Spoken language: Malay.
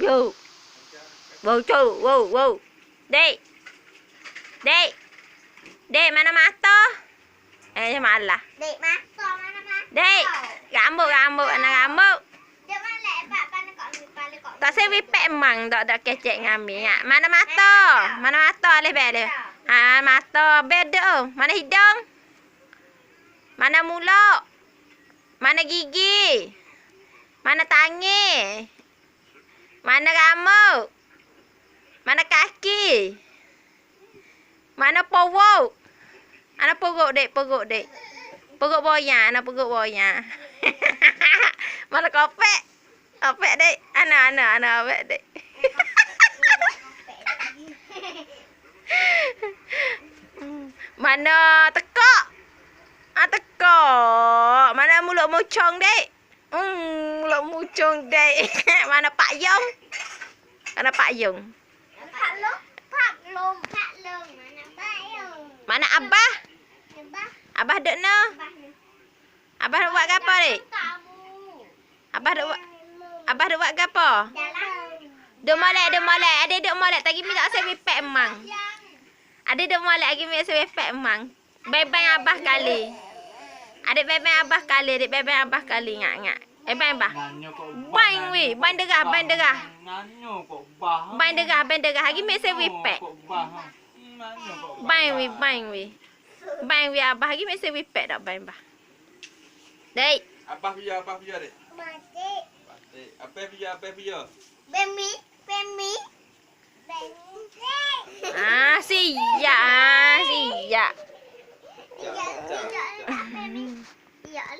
Yo. Wow, cu. Wow, wow. Dek. Dek. Dek, mana mata? Eh, macam malah. Dek masuk mana masuk. Dek. Rambut, rambut. Anak rambut. Dia mana pak pandai kau ambil pandai kau. Tak saya wipek emang tak tak kecek ngambil ngak. Mana mata? Mana mata leh bel. Ha mata beda. Mana hidung? Mana mulut? Mana gigi? Mana tangan? Mana rambut? Mana kaki? Mana perut? Ana perut dek, perut dek. Perut boya, ana perut boya. Mana kopek? Kopek dek. Ana ana ana kopek dek. Mana tekak? Ah tekak. Mana mulut mucung dek? Hmm, mulut mucung dek. Mana Pak Yong? Mana Pak Yong? Pak Long, Pak Long, Pak Long. Mana Pak Long? Mana Abah? Abah, Abah dek no. Abah dek buat gapo dek? Abah dek buat Abah dek buat? Jalan. Duk molek, duk molek. Ada duk molek. Tadi minta saya wipek emang. Ada duk molek lagi minta saya wipek emang. Bye-bye Abah kali. Adik bye-bye Abah kali. Adik bye-bye Abah kali. Ngak, ngak. Eh, Abah. Kok ubah. Bain weh. Bain derah, bain derah. Nganyo kok ubah. Bain derah, bain derah. Lagi minta saya wipek. Bain weh, bain weh. Bain weh Abah. Lagi minta saya wipek tak bain Abah. Dek. Apa via apa via dek? Mati. Batik. Apa via apa via? Bemi, Bemi. Bemi. Ah, siap. Ah, siap. Jap. Bemi. especial.